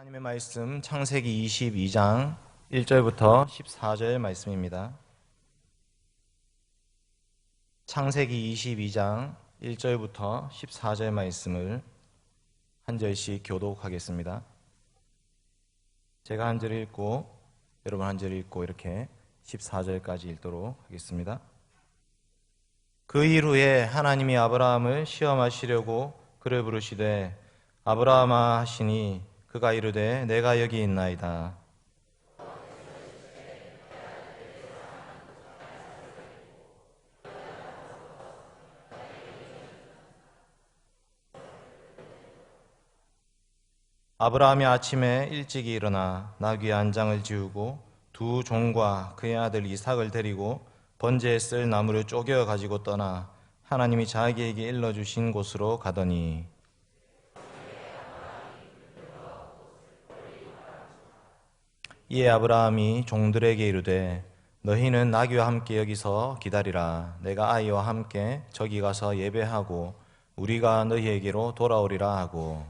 하나님의 말씀 창세기 22장 1절부터 14절 말씀입니다. 창세기 22장 1절부터 14절 말씀을 한 절씩 교독하겠습니다. 제가 한 절 읽고 여러분 한 절 읽고 이렇게 14절까지 읽도록 하겠습니다. 그 이후에 하나님이 아브라함을 시험하시려고 그를 부르시되 아브라함아 하시니 그가 이르되 내가 여기 있나이다. 아브라함이 아침에 일찍이 일어나 나귀의 안장을 지우고 두 종과 그의 아들 이삭을 데리고 번제에 쓸 나무를 쪼개어 가지고 떠나 하나님이 자기에게 일러 주신 곳으로 가더니 이에 아브라함이 종들에게 이르되 너희는 나귀와 함께 여기서 기다리라. 내가 아이와 함께 저기 가서 예배하고 우리가 너희에게로 돌아오리라 하고.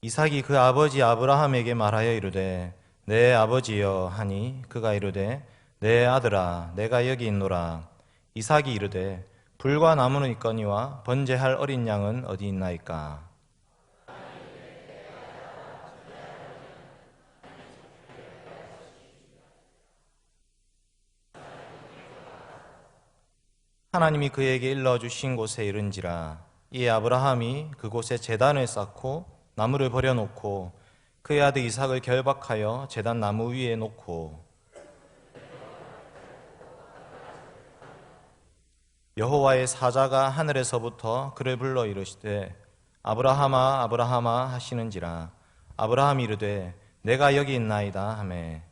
이삭이 그 아버지 아브라함에게 말하여 이르되 내 아버지여 하니 그가 이르되 내 아들아 내가 여기 있노라 이삭이 이르되 불과 나무는 있거니와 번제할 어린 양은 어디 있나이까? 하나님이 그에게 일러 주신 곳에 이른지라. 이에 아브라함이 그곳에 제단을 쌓고 나무를 버려 놓고 그의 아들 이삭을 결박하여 제단 나무 위에 놓고 여호와의 사자가 하늘에서부터 그를 불러 이르시되 아브라함아 아브라함아 하시는지라. 아브라함이 이르되 내가 여기 있나이다 하매.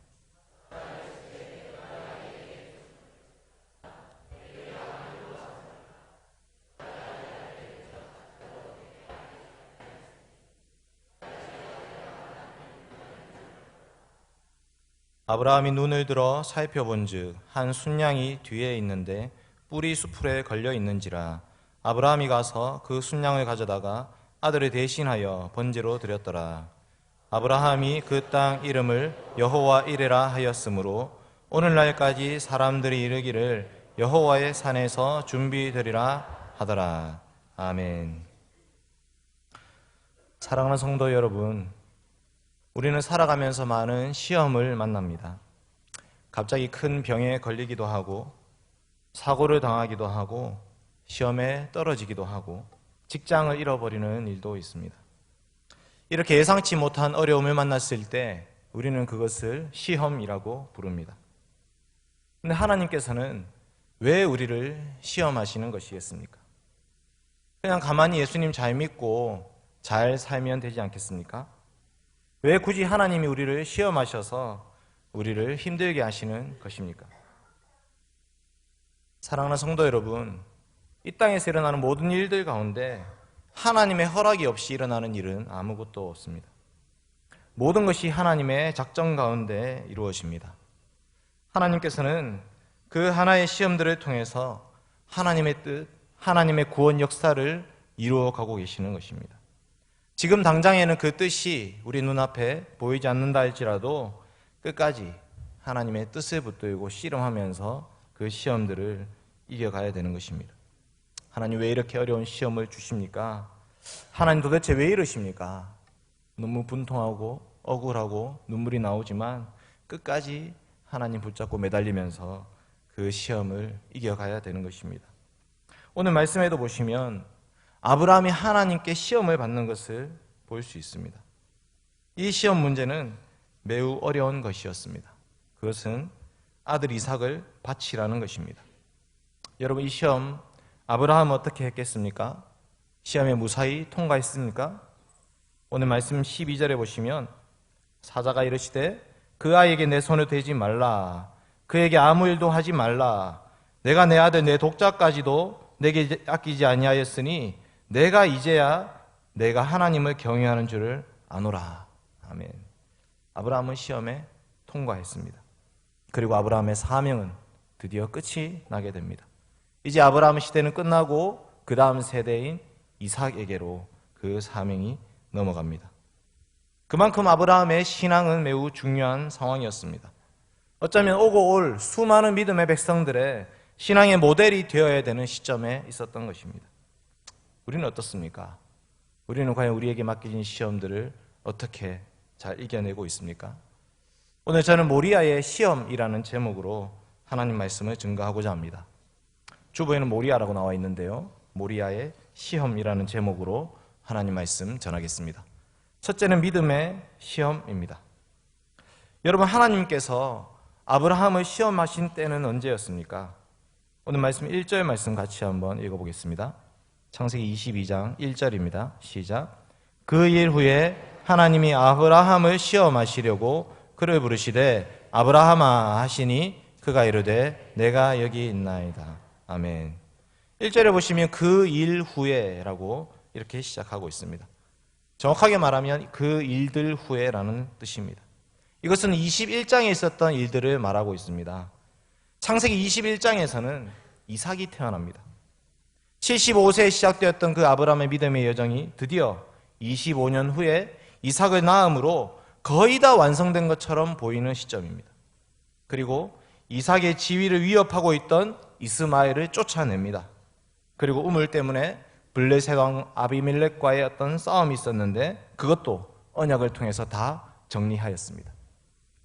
아브라함이 눈을 들어 살펴본즉 한 순양이 뒤에 있는데 뿔이 수풀에 걸려 있는지라 아브라함이 가서 그 순양을 가져다가 아들을 대신하여 번제로 드렸더라. 아브라함이 그 땅 이름을 여호와 이레라 하였으므로 오늘날까지 사람들이 이르기를 여호와의 산에서 준비되리라 하더라. 아멘. 사랑하는 성도 여러분 우리는 살아가면서 많은 시험을 만납니다. 갑자기 큰 병에 걸리기도 하고, 사고를 당하기도 하고, 시험에 떨어지기도 하고, 직장을 잃어버리는 일도 있습니다. 이렇게 예상치 못한 어려움을 만났을 때 우리는 그것을 시험이라고 부릅니다. 근데 하나님께서는 왜 우리를 시험하시는 것이겠습니까? 그냥 가만히 예수님 잘 믿고 잘 살면 되지 않겠습니까? 왜 굳이 하나님이 우리를 시험하셔서 우리를 힘들게 하시는 것입니까? 사랑하는 성도 여러분, 이 땅에서 일어나는 모든 일들 가운데 하나님의 허락이 없이 일어나는 일은 아무것도 없습니다. 모든 것이 하나님의 작정 가운데 이루어집니다. 하나님께서는 그 하나의 시험들을 통해서 하나님의 뜻, 하나님의 구원 역사를 이루어 가고 계시는 것입니다. 지금 당장에는 그 뜻이 우리 눈앞에 보이지 않는다 할지라도 끝까지 하나님의 뜻을 붙들고 씨름하면서 그 시험들을 이겨가야 되는 것입니다. 하나님 왜 이렇게 어려운 시험을 주십니까? 하나님 도대체 왜 이러십니까? 너무 분통하고 억울하고 눈물이 나오지만 끝까지 하나님 붙잡고 매달리면서 그 시험을 이겨가야 되는 것입니다. 오늘 말씀에도 보시면 아브라함이 하나님께 시험을 받는 것을 볼 수 있습니다. 이 시험 문제는 매우 어려운 것이었습니다. 그것은 아들 이삭을 바치라는 것입니다. 여러분 이 시험 아브라함 어떻게 했겠습니까? 시험에 무사히 통과했습니까? 오늘 말씀 12절에 보시면 사자가 이르시되 그 아이에게 내 손을 대지 말라 그에게 아무 일도 하지 말라 내가 내 아들 내 독자까지도 내게 아끼지 아니하였으니 내가 이제야 내가 하나님을 경외하는 줄을 아노라. 아멘. 아브라함은 시험에 통과했습니다. 그리고 아브라함의 사명은 드디어 끝이 나게 됩니다. 이제 아브라함 시대는 끝나고 그 다음 세대인 이삭에게로 그 사명이 넘어갑니다. 그만큼 아브라함의 신앙은 매우 중요한 상황이었습니다. 어쩌면 오고 올 수많은 믿음의 백성들의 신앙의 모델이 되어야 되는 시점에 있었던 것입니다. 우리는 어떻습니까? 우리는 과연 우리에게 맡겨진 시험들을 어떻게 잘 이겨내고 있습니까? 오늘 저는 모리아의 시험이라는 제목으로 하나님 말씀을 증거하고자 합니다. 주보에는 모리아라고 나와 있는데요. 모리아의 시험이라는 제목으로 하나님 말씀 전하겠습니다. 첫째는 믿음의 시험입니다. 여러분, 하나님께서 아브라함을 시험하신 때는 언제였습니까? 오늘 말씀 1절 말씀 같이 한번 읽어보겠습니다. 창세기 22장 1절입니다. 시작. 그 일 후에 하나님이 아브라함을 시험하시려고 그를 부르시되 아브라함아 하시니 그가 이르되 내가 여기 있나이다. 아멘. 1절에 보시면 그 일 후에라고 이렇게 시작하고 있습니다. 정확하게 말하면 그 일들 후에라는 뜻입니다. 이것은 21장에 있었던 일들을 말하고 있습니다. 창세기 21장에서는 이삭이 태어납니다. 75세에 시작되었던 그 아브라함의 믿음의 여정이 드디어 25년 후에 이삭을 낳음으로 거의 다 완성된 것처럼 보이는 시점입니다. 그리고 이삭의 지위를 위협하고 있던 이스마엘을 쫓아냅니다. 그리고 우물 때문에 블레셋 왕 아비멜렉과의 어떤 싸움이 있었는데 그것도 언약을 통해서 다 정리하였습니다.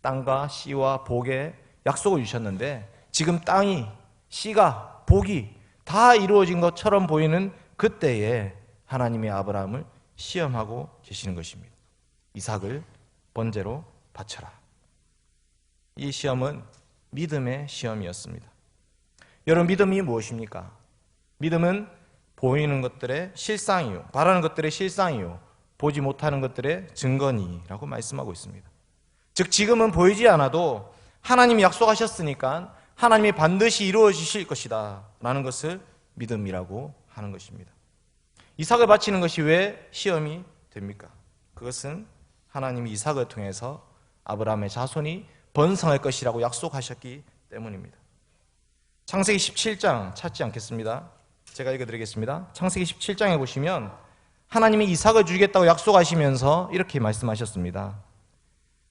땅과 씨와 복의 약속을 주셨는데 지금 땅이 씨가 복이 다 이루어진 것처럼 보이는 그때에 하나님의 아브라함을 시험하고 계시는 것입니다. 이삭을 번제로 바쳐라. 이 시험은 믿음의 시험이었습니다. 여러분 믿음이 무엇입니까? 믿음은 보이는 것들의 실상이요, 바라는 것들의 실상이요, 보지 못하는 것들의 증거니라고 말씀하고 있습니다. 즉 지금은 보이지 않아도 하나님이 약속하셨으니까 하나님이 반드시 이루어 주실 것이다 라는 것을 믿음이라고 하는 것입니다. 이삭을 바치는 것이 왜 시험이 됩니까? 그것은 하나님이 이삭을 통해서 아브라함의 자손이 번성할 것이라고 약속하셨기 때문입니다. 창세기 17장 찾지 않겠습니다. 제가 읽어드리겠습니다. 창세기 17장에 보시면 하나님이 이삭을 주겠다고 약속하시면서 이렇게 말씀하셨습니다.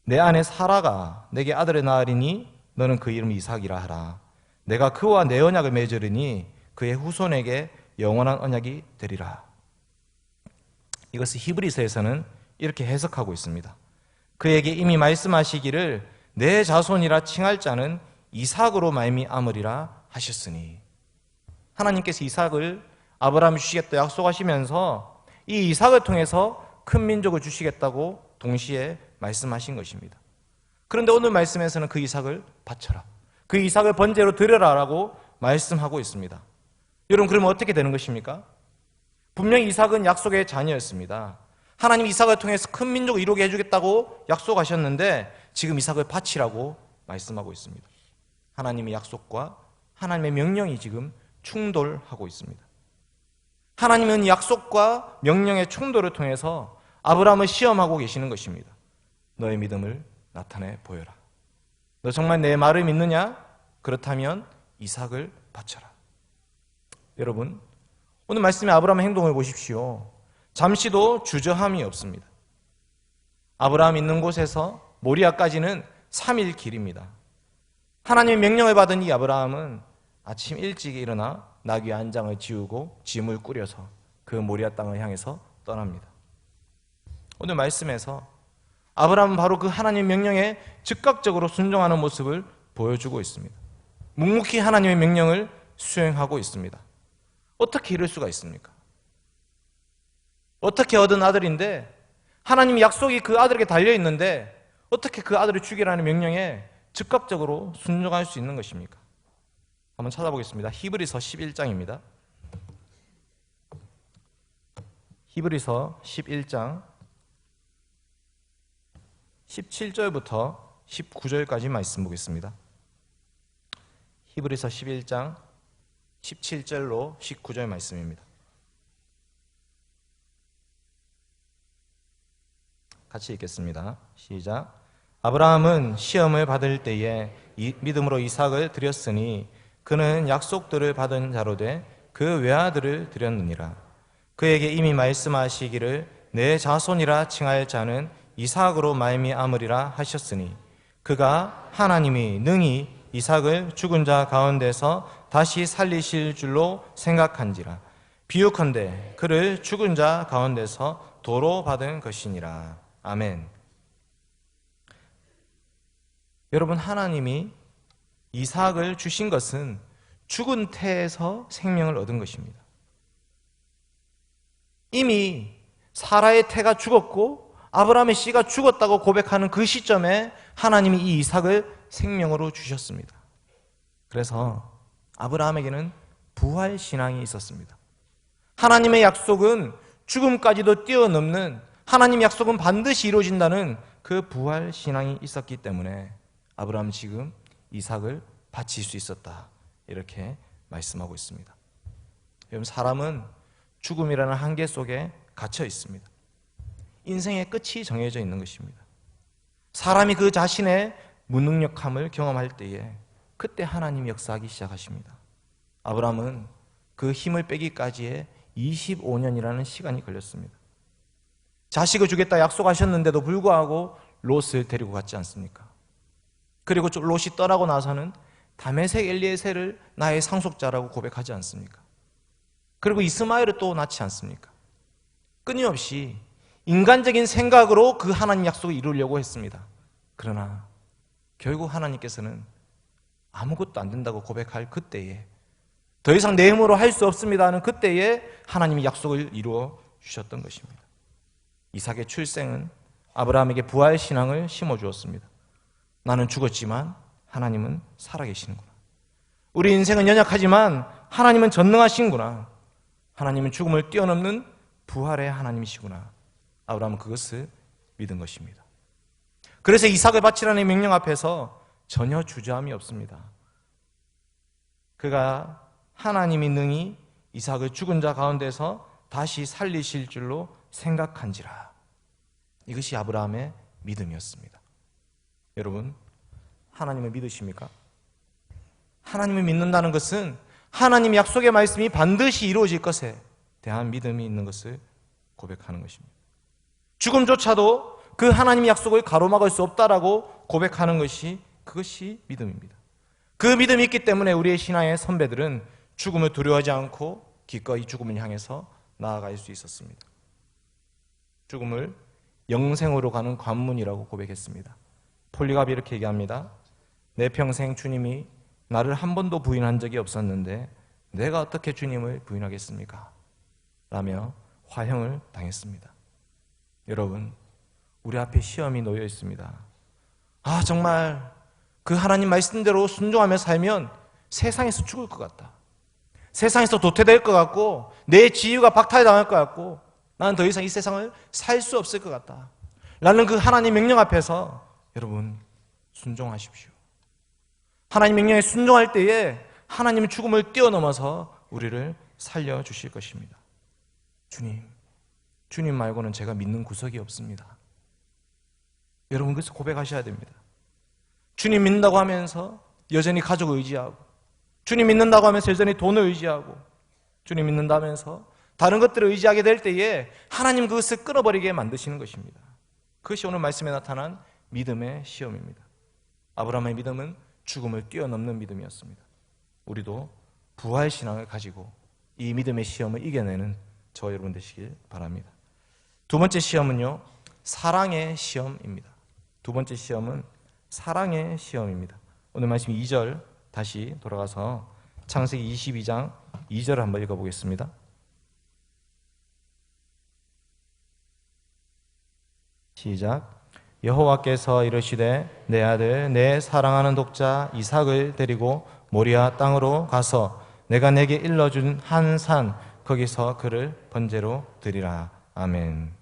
내 아내 사라가 내게 아들을 낳으리니 너는 그 이름 이삭이라 하라. 내가 그와 내 언약을 맺으리니 그의 후손에게 영원한 언약이 되리라. 이것을 히브리서에서는 이렇게 해석하고 있습니다. 그에게 이미 말씀하시기를 내 자손이라 칭할 자는 이삭으로 말미암으리라 하셨으니 하나님께서 이삭을 아브라함 주시겠다 약속하시면서 이 이삭을 통해서 큰 민족을 주시겠다고 동시에 말씀하신 것입니다. 그런데 오늘 말씀에서는 그 이삭을 바쳐라. 그 이삭을 번제로 드려라라고 말씀하고 있습니다. 여러분 그러면 어떻게 되는 것입니까? 분명히 이삭은 약속의 자녀였습니다. 하나님 이삭을 통해서 큰 민족을 이루게 해주겠다고 약속하셨는데 지금 이삭을 바치라고 말씀하고 있습니다. 하나님의 약속과 하나님의 명령이 지금 충돌하고 있습니다. 하나님은 약속과 명령의 충돌을 통해서 아브라함을 시험하고 계시는 것입니다. 너의 믿음을 나타내 보여라. 너 정말 내 말을 믿느냐? 그렇다면 이삭을 바쳐라. 여러분, 오늘 말씀의 아브라함의 행동을 보십시오. 잠시도 주저함이 없습니다. 아브라함 있는 곳에서 모리아까지는 3일 길입니다. 하나님의 명령을 받은 이 아브라함은 아침 일찍 일어나 나귀 한 장을 지우고 짐을 꾸려서 그 모리아 땅을 향해서 떠납니다. 오늘 말씀에서 아브라함은 바로 그 하나님 명령에 즉각적으로 순종하는 모습을 보여주고 있습니다. 묵묵히 하나님의 명령을 수행하고 있습니다. 어떻게 이럴 수가 있습니까? 어떻게 얻은 아들인데 하나님 약속이 그 아들에게 달려 있는데 어떻게 그 아들을 죽이라는 명령에 즉각적으로 순종할 수 있는 것입니까? 한번 찾아보겠습니다. 히브리서 11장입니다. 히브리서 11장 17절부터 19절까지 말씀 보겠습니다. 히브리서 11장 17절로 19절 말씀입니다. 같이 읽겠습니다. 시작. 아브라함은 시험을 받을 때에 이- 믿음으로 이삭을 드렸으니 그는 약속들을 받은 자로 돼 그 외아들을 드렸느니라. 그에게 이미 말씀하시기를 내 자손이라 칭할 자는 이삭으로 말미암으리라 하셨으니 그가 하나님이 능히 이삭을 죽은 자 가운데서 다시 살리실 줄로 생각한지라 비유컨대 그를 죽은 자 가운데서 도로 받은 것이니라 아멘. 여러분 하나님이 이삭을 주신 것은 죽은 태에서 생명을 얻은 것입니다. 이미 사라의 태가 죽었고 아브라함의 씨가 죽었다고 고백하는 그 시점에 하나님이 이 이삭을 생명으로 주셨습니다. 그래서 아브라함에게는 부활 신앙이 있었습니다. 하나님의 약속은 죽음까지도 뛰어넘는 하나님 약속은 반드시 이루어진다는 그 부활 신앙이 있었기 때문에 아브라함 지금 이삭을 바칠 수 있었다. 이렇게 말씀하고 있습니다. 여러분 사람은 죽음이라는 한계 속에 갇혀 있습니다. 인생의 끝이 정해져 있는 것입니다. 사람이 그 자신의 무능력함을 경험할 때에 그때 하나님이 역사하기 시작하십니다. 아브라함은 그 힘을 빼기까지의 25년이라는 시간이 걸렸습니다. 자식을 주겠다 약속하셨는데도 불구하고 롯을 데리고 갔지 않습니까? 그리고 롯이 떠나고 나서는 다메섹 엘리에셀을 나의 상속자라고 고백하지 않습니까? 그리고 이스마엘을 또 낳지 않습니까? 끊임없이 인간적인 생각으로 그 하나님 약속을 이루려고 했습니다. 그러나 결국 하나님께서는 아무것도 안 된다고 고백할 그때에 더 이상 내 힘으로 할 수 없습니다 하는 그때에 하나님이 약속을 이루어 주셨던 것입니다. 이삭의 출생은 아브라함에게 부활 신앙을 심어 주었습니다. 나는 죽었지만 하나님은 살아 계시는구나. 우리 인생은 연약하지만 하나님은 전능하신구나. 하나님은 죽음을 뛰어넘는 부활의 하나님이시구나. 아브라함은 그것을 믿은 것입니다. 그래서 이삭을 바치라는 명령 앞에서 전혀 주저함이 없습니다. 그가 하나님이 능히 이삭을 죽은 자 가운데서 다시 살리실 줄로 생각한지라. 이것이 아브라함의 믿음이었습니다. 여러분, 하나님을 믿으십니까? 하나님을 믿는다는 것은 하나님 약속의 말씀이 반드시 이루어질 것에 대한 믿음이 있는 것을 고백하는 것입니다. 죽음조차도 그 하나님의 약속을 가로막을 수 없다라고 고백하는 것이 그것이 믿음입니다. 그 믿음이 있기 때문에 우리의 신앙의 선배들은 죽음을 두려워하지 않고 기꺼이 죽음을 향해서 나아갈 수 있었습니다. 죽음을 영생으로 가는 관문이라고 고백했습니다. 폴리갑이 이렇게 얘기합니다. 내 평생 주님이 나를 한 번도 부인한 적이 없었는데 내가 어떻게 주님을 부인하겠습니까? 라며 화형을 당했습니다. 여러분, 우리 앞에 시험이 놓여 있습니다. 아, 정말 그 하나님 말씀대로 순종하며 살면 세상에서 죽을 것 같다. 세상에서 도태될 것 같고 내 지위가 박탈당할 것 같고 나는 더 이상 이 세상을 살 수 없을 것 같다. 라는 그 하나님 명령 앞에서 여러분 순종하십시오. 하나님 명령에 순종할 때에 하나님은 죽음을 뛰어넘어서 우리를 살려 주실 것입니다. 주님, 주님 말고는 제가 믿는 구석이 없습니다. 여러분 그래서 고백하셔야 됩니다. 주님 믿는다고 하면서 여전히 가족을 의지하고 주님 믿는다고 하면서 여전히 돈을 의지하고 주님 믿는다면서 다른 것들을 의지하게 될 때에 하나님 그것을 끊어버리게 만드시는 것입니다. 그것이 오늘 말씀에 나타난 믿음의 시험입니다. 아브라함의 믿음은 죽음을 뛰어넘는 믿음이었습니다. 우리도 부활 신앙을 가지고 이 믿음의 시험을 이겨내는 저 여러분 되시길 바랍니다. 두 번째 시험은요, 사랑의 시험입니다. 두 번째 시험은 사랑의 시험입니다. 오늘 말씀 2절 다시 돌아가서 창세기 22장 2절을 한번 읽어보겠습니다. 시작. 여호와께서 이르시되 내 아들 내 사랑하는 독자 이삭을 데리고 모리아 땅으로 가서 내가 내게 일러준 한 산 거기서 그를 번제로 드리라. 아멘.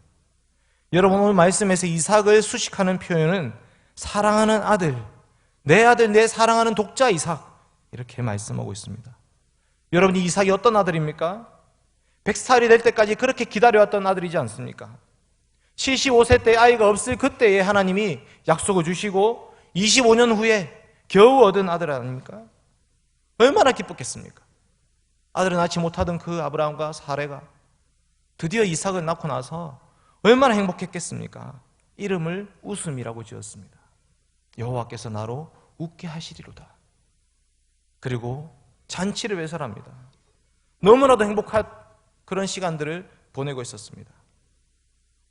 여러분 오늘 말씀에서 이삭을 수식하는 표현은 사랑하는 아들, 내 아들, 내 사랑하는 독자 이삭 이렇게 말씀하고 있습니다. 여러분 이 이삭이 어떤 아들입니까? 100살이 될 때까지 그렇게 기다려왔던 아들이지 않습니까? 75세 때 아이가 없을 그때에 하나님이 약속을 주시고 25년 후에 겨우 얻은 아들 아닙니까? 얼마나 기뻤겠습니까? 아들을 낳지 못하던 그 아브라함과 사례가 드디어 이삭을 낳고 나서 얼마나 행복했겠습니까? 이름을 웃음이라고 지었습니다. 여호와께서 나로 웃게 하시리로다. 그리고 잔치를 외설합니다. 너무나도 행복한 그런 시간들을 보내고 있었습니다.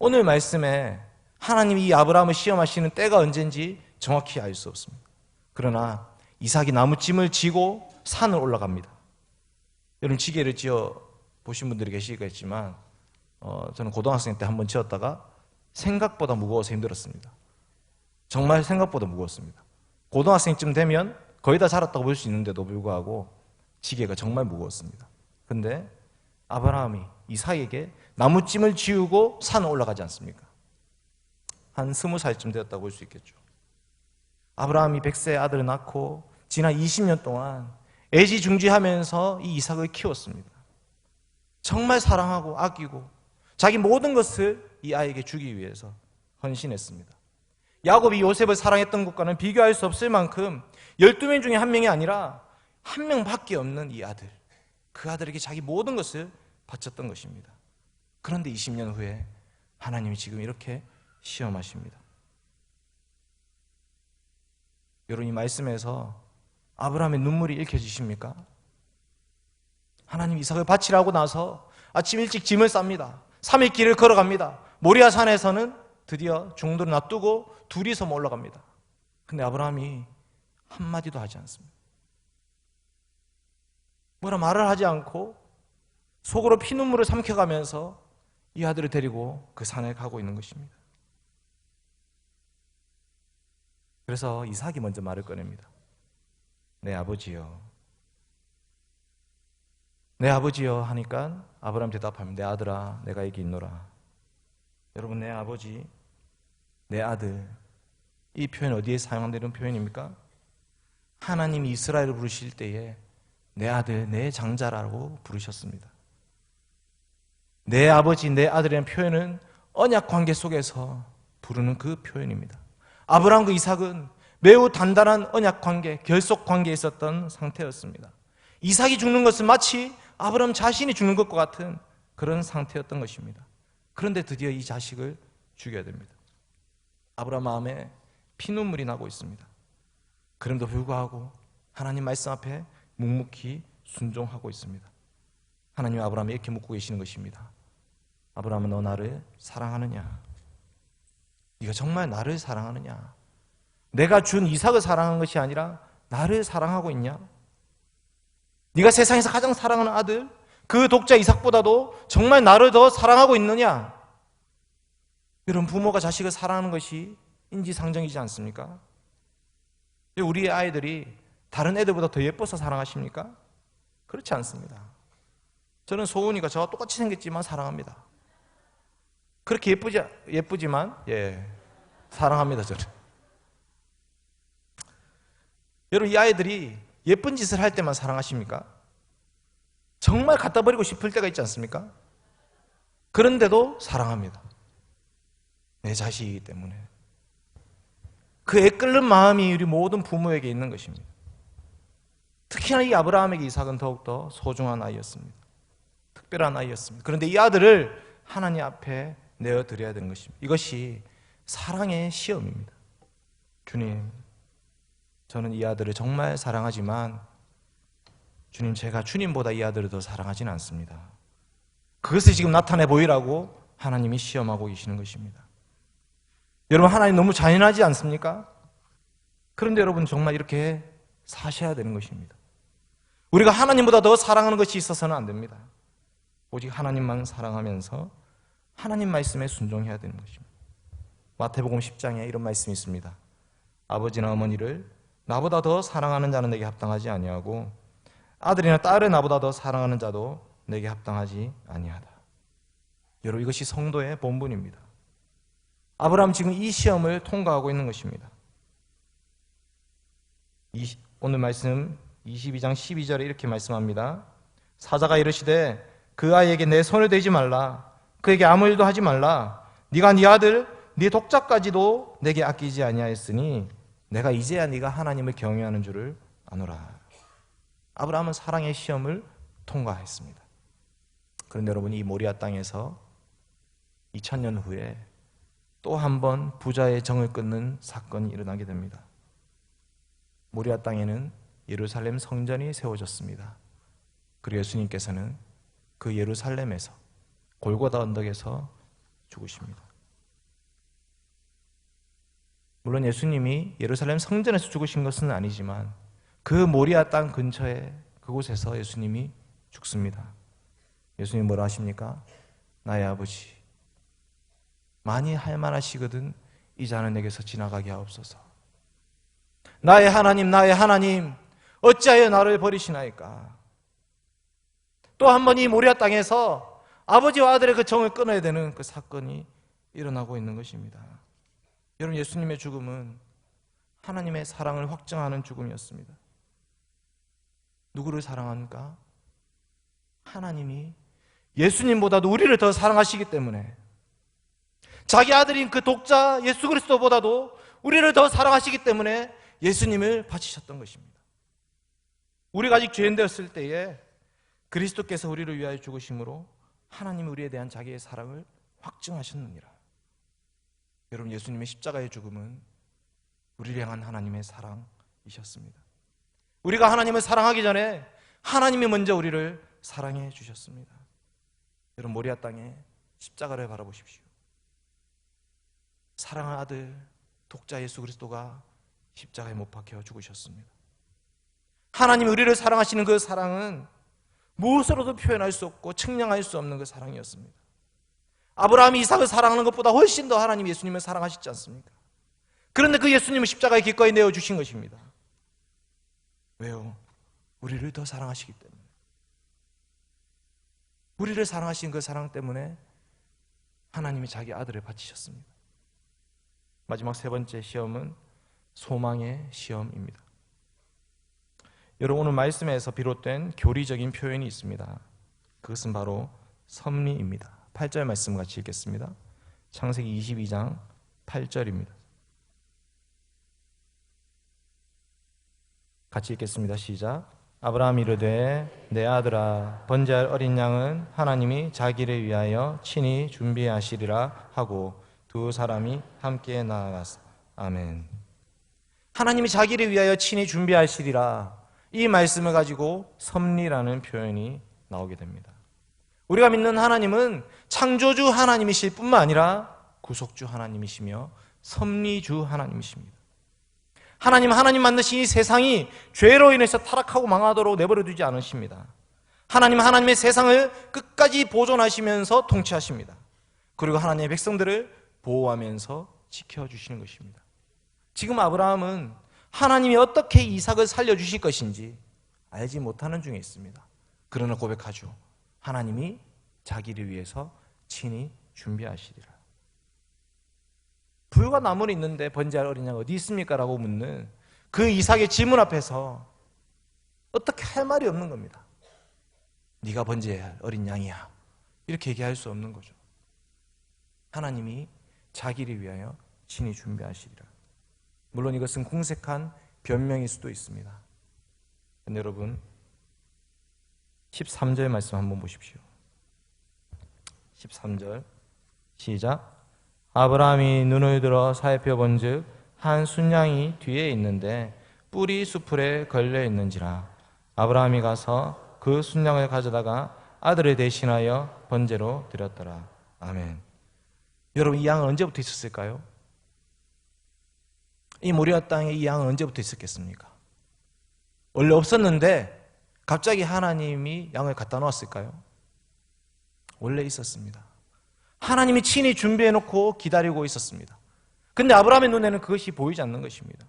오늘 말씀에 하나님이 이 아브라함을 시험하시는 때가 언젠지 정확히 알 수 없습니다. 그러나 이삭이 나무찜을 지고 산을 올라갑니다. 여러분 지게를 지어 보신 분들이 계시겠지만 어, 저는 고등학생 때 한번 지었다가 생각보다 무거워서 힘들었습니다. 정말 생각보다 무거웠습니다. 고등학생쯤 되면 거의 다 자랐다고 볼 수 있는데도 불구하고 지게가 정말 무거웠습니다. 근데 아브라함이 이삭에게 나무찜을 지우고 산을 올라가지 않습니까? 한 스무 살쯤 되었다고 볼 수 있겠죠. 아브라함이 백세의 아들을 낳고 지난 20년 동안 애지중지하면서 이 이삭을 키웠습니다. 정말 사랑하고 아끼고 자기 모든 것을 이 아이에게 주기 위해서 헌신했습니다. 야곱이 요셉을 사랑했던 것과는 비교할 수 없을 만큼 12명 중에 한 명이 아니라 한 명밖에 없는 이 아들. 그 아들에게 자기 모든 것을 바쳤던 것입니다. 그런데 20년 후에 하나님이 지금 이렇게 시험하십니다. 여러분 이 말씀에서 아브라함의 눈물이 읽혀지십니까? 하나님 이삭을 바치라고 나서 아침 일찍 짐을 쌉니다. 3일 길을 걸어갑니다. 모리아 산에서는 드디어 중도를 놔두고 둘이서 올라갑니다. 근데 아브라함이 한마디도 하지 않습니다. 뭐라 말을 하지 않고 속으로 피눈물을 삼켜가면서 이 아들을 데리고 그 산에 가고 있는 것입니다. 그래서 이삭이 먼저 말을 꺼냅니다. 내 아버지요. 내 아버지요 하니까 아브라함 대답합니다. 내 아들아, 내가 여기 있노라. 여러분, 내 아버지, 내 아들. 이 표현 어디에 사용되는 표현입니까? 하나님이 이스라엘을 부르실 때에 내 아들, 내 장자라고 부르셨습니다. 내 아버지, 내 아들이라는 표현은 언약 관계 속에서 부르는 그 표현입니다. 아브라함과 이삭은 매우 단단한 언약 관계, 결속 관계에 있었던 상태였습니다. 이삭이 죽는 것은 마치 아브라함 자신이 죽는 것과 같은 그런 상태였던 것입니다. 그런데 드디어 이 자식을 죽여야 됩니다. 아브라함 마음에 피눈물이 나고 있습니다. 그럼에도 불구하고 하나님 말씀 앞에 묵묵히 순종하고 있습니다. 하나님 아브라함이 이렇게 묻고 계시는 것입니다. 아브라함은 너 나를 사랑하느냐? 네가 정말 나를 사랑하느냐? 내가 준 이삭을 사랑한 것이 아니라 나를 사랑하고 있냐? 네가 세상에서 가장 사랑하는 아들, 그 독자 이삭보다도 정말 나를 더 사랑하고 있느냐? 이런 부모가 자식을 사랑하는 것이 인지상정이지 않습니까? 우리 아이들이 다른 애들보다 더 예뻐서 사랑하십니까? 그렇지 않습니다. 저는 소은이가 저와 똑같이 생겼지만 사랑합니다. 그렇게 예쁘지, 예쁘지만, 예, 사랑합니다, 저는. 여러분, 이 아이들이 예쁜 짓을 할 때만 사랑하십니까? 정말 갖다 버리고 싶을 때가 있지 않습니까? 그런데도 사랑합니다. 내 자식이기 때문에. 그 애끓는 마음이 우리 모든 부모에게 있는 것입니다. 특히나 이 아브라함에게 이삭은 더욱더 소중한 아이였습니다. 특별한 아이였습니다. 그런데 이 아들을 하나님 앞에 내어드려야 되는 것입니다. 이것이 사랑의 시험입니다. 주님, 저는 이 아들을 정말 사랑하지만 주님, 제가 주님보다 이 아들을 더 사랑하지는 않습니다. 그것을 지금 나타내 보이라고 하나님이 시험하고 계시는 것입니다. 여러분, 하나님 너무 잔인하지 않습니까? 그런데 여러분, 정말 이렇게 사셔야 되는 것입니다. 우리가 하나님보다 더 사랑하는 것이 있어서는 안 됩니다. 오직 하나님만 사랑하면서 하나님 말씀에 순종해야 되는 것입니다. 마태복음 10장에 이런 말씀이 있습니다. 아버지나 어머니를 나보다 더 사랑하는 자는 내게 합당하지 아니하고 아들이나 딸을 나보다 더 사랑하는 자도 내게 합당하지 아니하다. 여러분 이것이 성도의 본분입니다. 아브라함 지금 이 시험을 통과하고 있는 것입니다. 오늘 말씀 22장 12절에 이렇게 말씀합니다. 사자가 이르시되 그 아이에게 내 손을 대지 말라. 그에게 아무 일도 하지 말라. 네가 네 아들 네 독자까지도 내게 아끼지 아니하였으니 내가 이제야 네가 하나님을 경외하는 줄을 아노라. 아브라함은 사랑의 시험을 통과했습니다. 그런데 여러분 이 모리아 땅에서 2000년 후에 또 한 번 부자의 정을 끊는 사건이 일어나게 됩니다. 모리아 땅에는 예루살렘 성전이 세워졌습니다. 그리고 예수님께서는 그 예루살렘에서 골고다 언덕에서 죽으십니다. 물론 예수님이 예루살렘 성전에서 죽으신 것은 아니지만 그 모리아 땅 근처에 그곳에서 예수님이 죽습니다. 예수님 뭐라 하십니까? 나의 아버지 많이 할만하시거든 이 자는 내게서 지나가게 하옵소서. 나의 하나님 나의 하나님 어찌하여 나를 버리시나이까? 또 한 번 이 모리아 땅에서 아버지와 아들의 그 정을 끊어야 되는 그 사건이 일어나고 있는 것입니다. 여러분 예수님의 죽음은 하나님의 사랑을 확정하는 죽음이었습니다. 누구를 사랑합니까? 하나님이 예수님보다도 우리를 더 사랑하시기 때문에 자기 아들인 그 독자 예수 그리스도보다도 우리를 더 사랑하시기 때문에 예수님을 바치셨던 것입니다. 우리가 아직 죄인 되었을 때에 그리스도께서 우리를 위하여 죽으심으로 하나님이 우리에 대한 자기의 사랑을 확증하셨느니라. 여러분 예수님의 십자가의 죽음은 우리를 향한 하나님의 사랑이셨습니다. 우리가 하나님을 사랑하기 전에 하나님이 먼저 우리를 사랑해 주셨습니다. 여러분 모리아 땅에 십자가를 바라보십시오. 사랑한 아들 독자 예수 그리스도가 십자가에 못 박혀 죽으셨습니다. 하나님이 우리를 사랑하시는 그 사랑은 무엇으로도 표현할 수 없고 측량할 수 없는 그 사랑이었습니다. 아브라함이 이삭을 사랑하는 것보다 훨씬 더 하나님 예수님을 사랑하시지 않습니까? 그런데 그 예수님을 십자가에 기꺼이 내어 주신 것입니다. 왜요? 우리를 더 사랑하시기 때문에. 우리를 사랑하신 그 사랑 때문에 하나님이 자기 아들을 바치셨습니다. 마지막 세 번째 시험은 소망의 시험입니다. 여러분 오늘 말씀에서 비롯된 교리적인 표현이 있습니다. 그것은 바로 섭리입니다. 8절 말씀 같이 읽겠습니다. 창세기 22장 8절입니다. 같이 읽겠습니다. 시작. 아브라함이 이르되 내 아들아 번제할 어린 양은 하나님이 자기를 위하여 친히 준비하시리라 하고 두 사람이 함께 나아갔어. 아멘. 하나님이 자기를 위하여 친히 준비하시리라. 이 말씀을 가지고 섭리라는 표현이 나오게 됩니다. 우리가 믿는 하나님은 창조주 하나님이실 뿐만 아니라 구속주 하나님이시며 섭리주 하나님이십니다. 하나님 하나님 만드신 이 세상이 죄로 인해서 타락하고 망하도록 내버려 두지 않으십니다. 하나님 하나님의 세상을 끝까지 보존하시면서 통치하십니다. 그리고 하나님의 백성들을 보호하면서 지켜 주시는 것입니다. 지금 아브라함은 하나님이 어떻게 이삭을 살려 주실 것인지 알지 못하는 중에 있습니다. 그러나 고백하죠. 하나님이 자기를 위해서 친히 준비하시리라. 불과 나물이 있는데 번제할 어린 양 어디 있습니까? 라고 묻는 그 이삭의 질문 앞에서 어떻게 할 말이 없는 겁니다. 네가 번제할 어린 양이야. 이렇게 얘기할 수 없는 거죠. 하나님이 자기를 위하여 친히 준비하시리라. 물론 이것은 궁색한 변명일 수도 있습니다. 여러분, 13절 말씀 한번 보십시오. 13절 시작 아브라함이 눈을 들어 살펴본즉 한 순양이 뒤에 있는데 뿔이 수풀에 걸려 있는지라 아브라함이 가서 그 순양을 가져다가 아들을 대신하여 번제로 드렸더라 아멘 여러분 이 양은 언제부터 있었을까요? 이 모리아 땅에 이 양은 언제부터 있었겠습니까? 원래 없었는데 갑자기 하나님이 양을 갖다 놓았을까요? 원래 있었습니다. 하나님이 친히 준비해 놓고 기다리고 있었습니다. 근데 아브라함의 눈에는 그것이 보이지 않는 것입니다.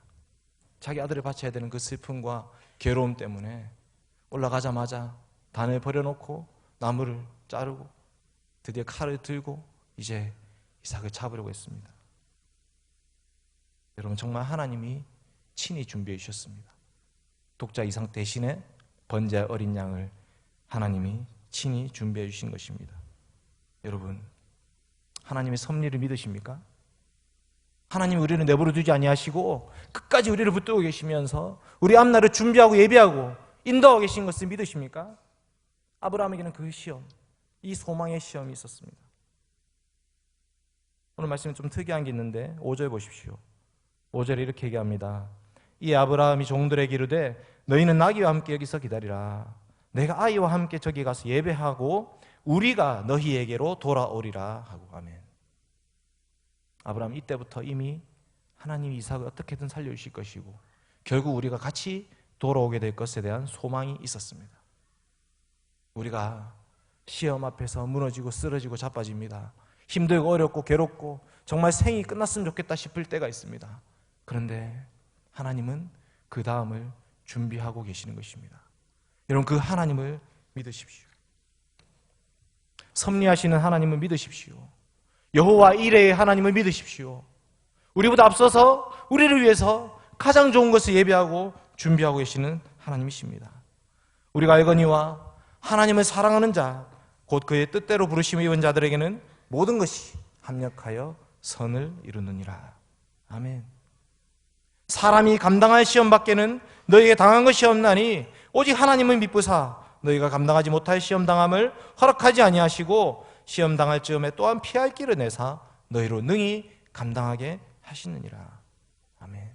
자기 아들을 바쳐야 되는 그 슬픔과 괴로움 때문에 올라가자마자 단을 버려놓고 나무를 자르고 드디어 칼을 들고 이제 이삭을 잡으려고 했습니다. 여러분 정말 하나님이 친히 준비해 주셨습니다. 독자 이상 대신에 번제 어린 양을 하나님이 친히 준비해 주신 것입니다. 여러분 하나님의 섭리를 믿으십니까? 하나님 우리를 내버려 두지 아니하시고 끝까지 우리를 붙들고 계시면서 우리 앞날을 준비하고 예비하고 인도하고 계신 것을 믿으십니까? 아브라함에게는 그 시험, 이 소망의 시험이 있었습니다. 오늘 말씀에 좀 특이한 게 있는데 5절 보십시오. 5절에 이렇게 얘기합니다. 이 아브라함이 종들에게 이르되 너희는 나귀와 함께 여기서 기다리라. 내가 아이와 함께 저기 가서 예배하고 우리가 너희에게로 돌아오리라 하고 아멘. 아브라함 이때부터 이미 하나님이 이삭을 어떻게든 살려주실 것이고 결국 우리가 같이 돌아오게 될 것에 대한 소망이 있었습니다. 우리가 시험 앞에서 무너지고 쓰러지고 자빠집니다. 힘들고 어렵고 괴롭고 정말 생이 끝났으면 좋겠다 싶을 때가 있습니다. 그런데 하나님은 그 다음을 준비하고 계시는 것입니다. 여러분 그 하나님을 믿으십시오. 섭리하시는 하나님을 믿으십시오. 여호와 이레의 하나님을 믿으십시오. 우리보다 앞서서 우리를 위해서 가장 좋은 것을 예비하고 준비하고 계시는 하나님이십니다. 우리가 알거니와 하나님을 사랑하는 자, 곧 그의 뜻대로 부르심을 입은 자들에게는 모든 것이 합력하여 선을 이루느니라. 아멘. 사람이 감당할 시험 밖에는 너희에게 당한 것이 없나니 오직 하나님을 믿부사 너희가 감당하지 못할 시험 당함을 허락하지 아니하시고 시험 당할 즈음에 또한 피할 길을 내사 너희로 능히 감당하게 하시느니라. 아멘.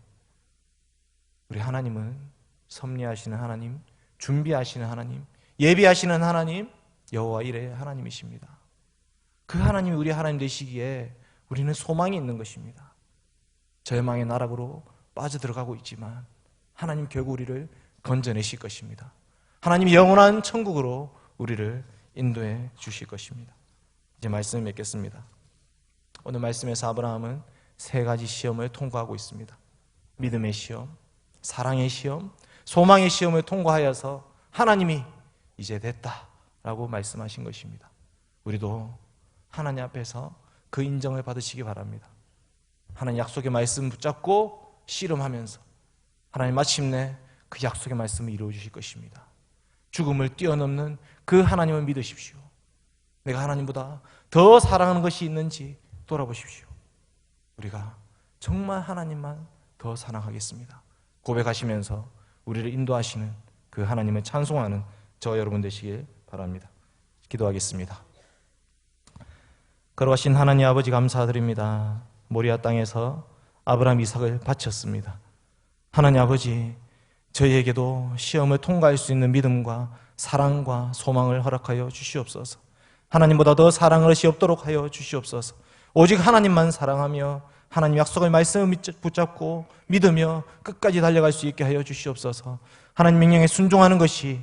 우리 하나님은 섭리하시는 하나님, 준비하시는 하나님, 예비하시는 하나님, 여호와 이레의 하나님이십니다. 그 하나님이 우리 하나님 되시기에 우리는 소망이 있는 것입니다. 절망의 나락으로 빠져들어가고 있지만 하나님 결국 우리를 건져내실 것입니다. 하나님 영원한 천국으로 우리를 인도해 주실 것입니다. 이제 말씀을 맺겠습니다. 오늘 말씀에서 아브라함은 세 가지 시험을 통과하고 있습니다. 믿음의 시험, 사랑의 시험, 소망의 시험을 통과하여서 하나님이 이제 됐다라고 말씀하신 것입니다. 우리도 하나님 앞에서 그 인정을 받으시기 바랍니다. 하나님 약속의 말씀 붙잡고 씨름하면서 하나님 마침내 그 약속의 말씀을 이루어 주실 것입니다. 죽음을 뛰어넘는 그 하나님을 믿으십시오. 내가 하나님보다 더 사랑하는 것이 있는지 돌아보십시오. 우리가 정말 하나님만 더 사랑하겠습니다. 고백하시면서 우리를 인도하시는 그 하나님을 찬송하는 저 여러분 되시길 바랍니다. 기도하겠습니다. 걸어가신 하나님 아버지 감사드립니다. 모리아 땅에서 아브라함 이삭을 바쳤습니다. 하나님 아버지, 저희에게도 시험을 통과할 수 있는 믿음과 사랑과 소망을 허락하여 주시옵소서. 하나님보다 더 사랑할 것이 없도록 하여 주시옵소서. 오직 하나님만 사랑하며 하나님 약속을 말씀을 붙잡고 믿으며 끝까지 달려갈 수 있게 하여 주시옵소서. 하나님 명령에 순종하는 것이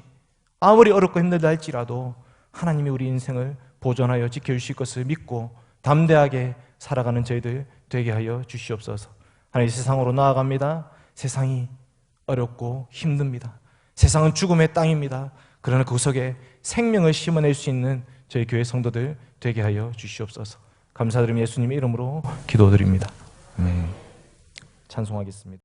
아무리 어렵고 힘들다 할지라도 하나님이 우리 인생을 보존하여 지켜주실 것을 믿고 담대하게 살아가는 저희들 되게 하여 주시옵소서. 하나님 세상으로 나아갑니다. 세상이 어렵고 힘듭니다. 세상은 죽음의 땅입니다. 그러나 그 속에 생명을 심어낼 수 있는 저희 교회 성도들 되게 하여 주시옵소서. 감사드리며 예수님의 이름으로 기도드립니다. 찬송하겠습니다.